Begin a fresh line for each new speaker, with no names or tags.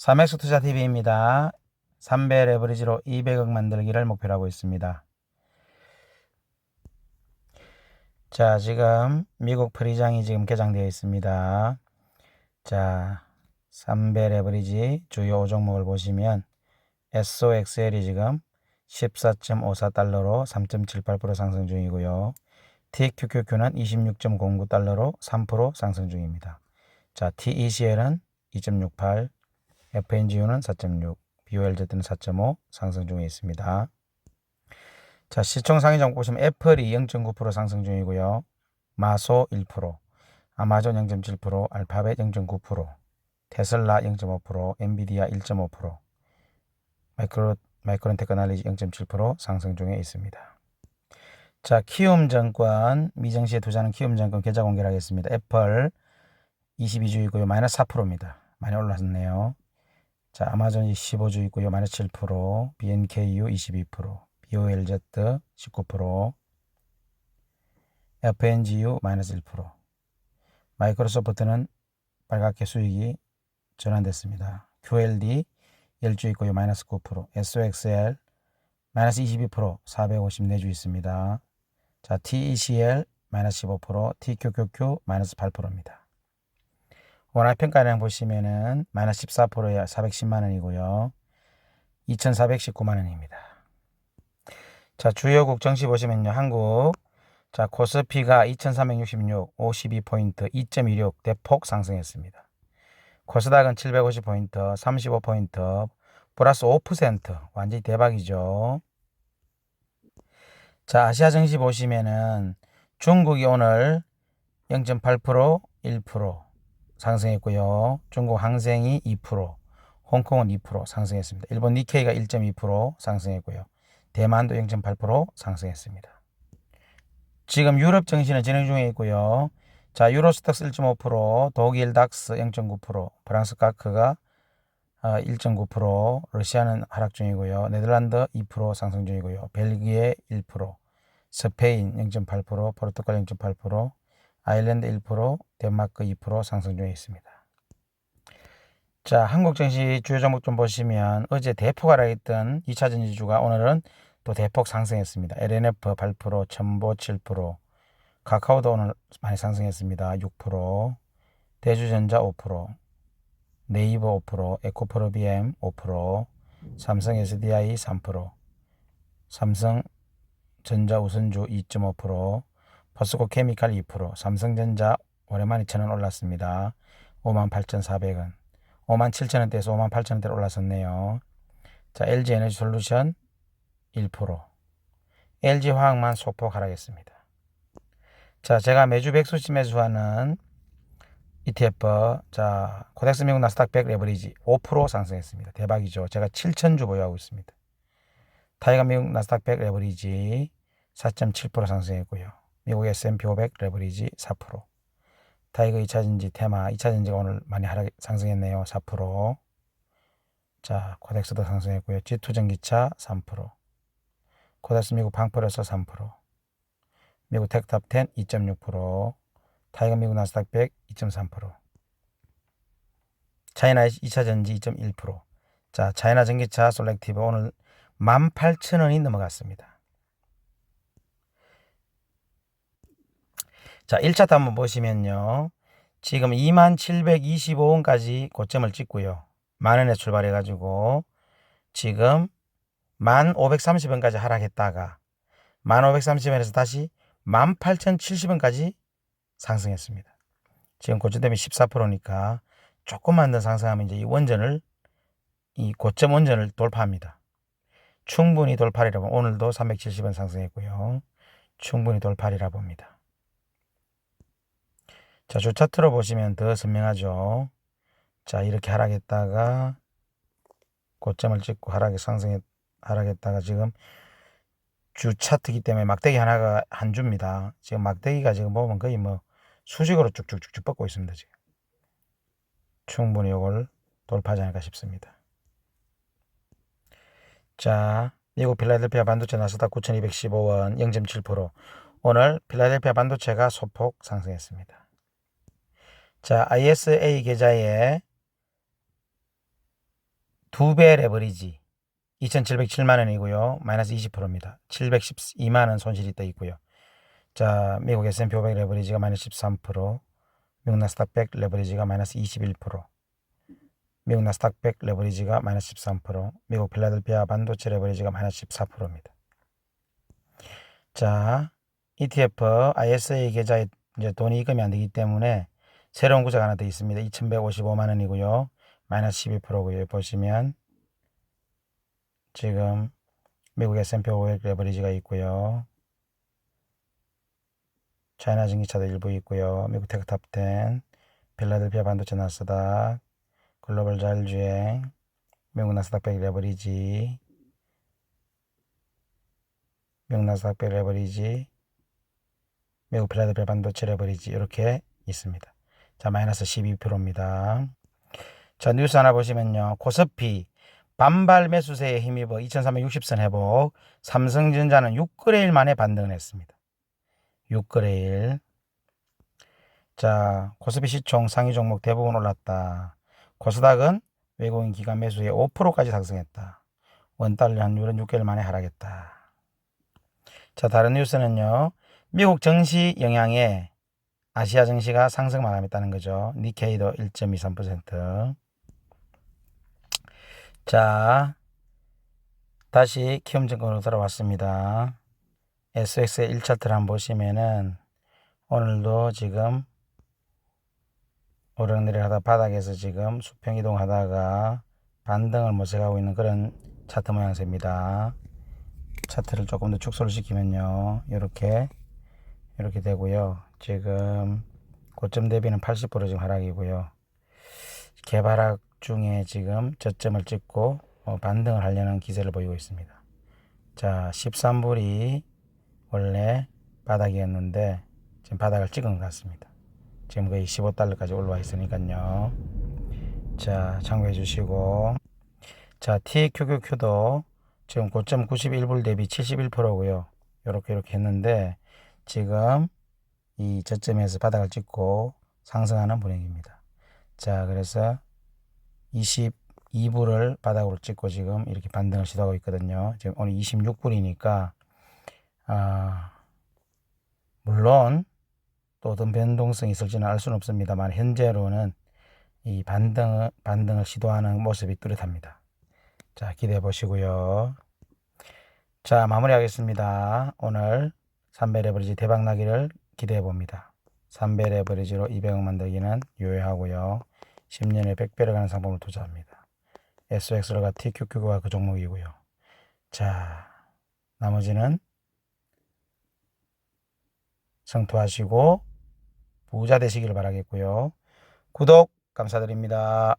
삼엑스 투자TV입니다. 3배 레버리지로 200억 만들기를 목표로 하고 있습니다. 자, 지금 미국 프리장이 지금 개장되어 있습니다. 자, 3배 레버리지 주요 5종목을 보시면 SOXL이 지금 14.54달러로 3.78% 상승 중이고요. TQQQ는 26.09달러로 3% 상승 중입니다. 자, TECL은 2.68, FNGU는 4.6, BOLZ는 4.5 상승 중에 있습니다. 자, 시총 상위 종목 보시면 애플이 0.9% 상승 중이고요. 마소 1%, 아마존 0.7%, 알파벳 0.9%, 테슬라 0.5%, 엔비디아 1.5%, 마이크로 마이크론 테크놀로지 0.7% 상승 중에 있습니다. 자, 키움 증권 미정시에 투자하는 키움 증권 계좌 공개를 하겠습니다. 애플 22주이고요. 마이너스 4%입니다. 많이 올랐네요. 자, 아마존이 15주이고요. 마이너스 7%, BNKU 22%, BOLZ 19%, FNGU 마이너스 1%. 마이크로소프트는 빨갛게 수익이 전환됐습니다. QLD 10주 있고요. 마이너스 9%, SOXL 마이너스 22%, 454주 있습니다. 자, TECL 마이너스 15%, TQQQ 마이너스 8%입니다. 원화 평가량 보시면은 마이너스 14%에 410만 원이고요. 2,419만 원입니다. 자, 주요 국 정시 보시면요. 한국 자, 코스피가 2,366, 52포인트, 2.16 대폭 상승했습니다. 코스닥은 750포인트, 35포인트, 플러스 5% 완전히 대박이죠. 자, 아시아 증시 보시면은 중국이 오늘 0.8%, 1% 상승했고요. 중국 항생이 2%, 홍콩은 2% 상승했습니다. 일본 니케이가 1.2% 상승했고요. 대만도 0.8% 상승했습니다. 지금 유럽 증시는 진행 중에 있고요. 자, 유로스탁스 1.5%, 독일 닥스 0.9%, 프랑스 카크가 1.9%, 러시아는 하락 중이고요. 네덜란드 2% 상승 중이고요. 벨기에 1%, 스페인 0.8%, 포르투갈 0.8%, 아일랜드 1%, 덴마크 2% 상승 중에 있습니다. 자, 한국 증시 주요 종목 좀 보시면 어제 대폭 하락했던 2차 전지주가 오늘은 또 대폭 상승했습니다. LNF 8%, 첨보 7%, 카카오도 오늘 많이 상승했습니다. 6%, 대주전자 5%, 네이버 5%, 에코프로비엠 5%, 삼성 SDI 3%, 삼성 전자 우선주 2.5%, 포스코 케미칼 2%, 삼성전자 오랜만에 천원 올랐습니다. 58,400원. 57,000원대에서 58,000원대로 올랐었네요. 자, LG 에너지 솔루션 1%. LG 화학만 소폭 하락했습니다. 자, 제가 매주 백수치 매수하는 ETF, 자, 코덱스 미국 나스닥 100 레버리지 5% 상승했습니다. 대박이죠. 제가 7,000주 보유하고 있습니다. 타이거 미국 나스닥 100 레버리지 4.7% 상승했고요. 미국 S&P 500 레버리지 4%. 타이거 2차전지 테마 2차전지가 오늘 많이 하락 상승했네요. 4%. 자, 코덱스도 상승했고요. G2 전기차 3%. 코덱스 미국 방프레서 3%. 미국 텍탑 10 2.6%. 타이거 미국 나스닥 100 2.3%. 차이나 2차 전지 2.1%. 자, 차이나 전기차 솔렉티브 오늘 18,000원이 넘어갔습니다. 자, 1차트 한번 보시면요. 지금 2725원까지 고점을 찍고요. 만원에 출발해 가지고 지금 1530원까지 하락했다가 1530원에서 다시 18,070원까지 상승했습니다. 지금 고점 대비 14%니까 조금만 더 상승하면 이제 이 원전을 이 고점 원전을 돌파합니다. 충분히 돌파리라 보면 오늘도 370원 상승했고요. 충분히 돌파리라 봅니다. 자, 주 차트로 보시면 더 선명하죠. 자, 이렇게 하락했다가 고점을 찍고 하락에 상승했 하락했다가 지금 주 차트기 때문에 막대기 하나가 한 주입니다. 지금 막대기가 지금 보면 거의 뭐 수직으로 쭉쭉쭉쭉 뻗고 있습니다. 지금 충분히 이걸 돌파하지 않을까 싶습니다. 자, 미국 필라델피아 반도체 나스닥 9,215원 0.7% 오늘 필라델피아 반도체가 소폭 상승했습니다. 자, ISA 계좌에 두 배 레버리지 2,707만 원이고요. 마이너스 20%입니다. 712만 원 손실이 떠 있고요. 자, 미국 S&P 500 레버리지가 마이너스 13%, 미국 나스닥 100 레버리지가 마이너스 21%, 미국 나스닥 100 레버리지가 마이너스 13%, 미국 필라델피아 반도체 레버리지가 마이너스 14%입니다. 자, ETF ISA 계좌에 이제 돈이 입금이 안 되기 때문에 새로운 구조가 하나 더 있습니다. 2,155만 원이고요. 마이너스 12%고요. 보시면 지금 미국 S&P 500 레버리지가 있고요. 차이나 증기차도 일부 있고요. 미국 테크 탑 10, 필라델피아 반도체 나스닥, 글로벌 자율주행, 미국 나스닥 100 레버리지, 미국 나스닥 100 레버리지, 미국 필라델피아 반도체 레버리지 이렇게 있습니다. 자, 마이너스 12%입니다. 자, 뉴스 하나 보시면요. 코스피 반발 매수세에 힘입어 2360선 회복, 삼성전자는 6거래일 만에 반등을 했습니다. 6거래일. 자, 코스피 시총 상위 종목 대부분 올랐다. 코스닥은 외국인 기관 매수에 5%까지 상승했다. 원달러 환율은 6개월 만에 하락했다. 자, 다른 뉴스는요. 미국 정시 영향에 아시아 증시가 상승 마감했다는 거죠. 니케이도 1.23%. 자, 다시 키움증권으로 돌아왔습니다. SX의 1차트를 한번 보시면은 오늘도 지금 오르내리 하다 바닥에서 지금 수평 이동하다가 반등을 모색하고 있는 그런 차트 모양새입니다. 차트를 조금 더 축소를 시키면요. 이렇게 이렇게 되고요. 지금 고점 대비는 80% 지금 하락이고요. 개발학 중에 지금 저점을 찍고 어, 반등을 하려는 기세를 보이고 있습니다. 자, 13불이 원래 바닥이었는데 지금 바닥을 찍은 것 같습니다. 지금 거의 15달러까지 올라와 있으니까요. 자, 참고해 주시고 자, TQQQ도 지금 고점 91불 대비 71%고요. 이렇게 이렇게 했는데 지금 이 저점에서 바닥을 찍고 상승하는 분위기입니다. 자, 그래서 22불을 바닥으로 찍고 지금 이렇게 반등을 시도하고 있거든요. 지금 오늘 26불이니까 아, 물론 또 어떤 변동성이 있을지는 알 수는 없습니다만 현재로는 이 반등 반등을 시도하는 모습이 뚜렷합니다. 자, 기대해 보시고요. 자, 마무리하겠습니다. 오늘 3배 레버리지 대박 나기를 기대해 봅니다. 3배 레버리지로 200억 만들기는 유효하고요. 10년에 100배를 가는 상품을 투자합니다. SX가 TQQ가 그 종목이고요. 자, 나머지는 성투하시고 부자 되시기를 바라겠고요. 구독 감사드립니다.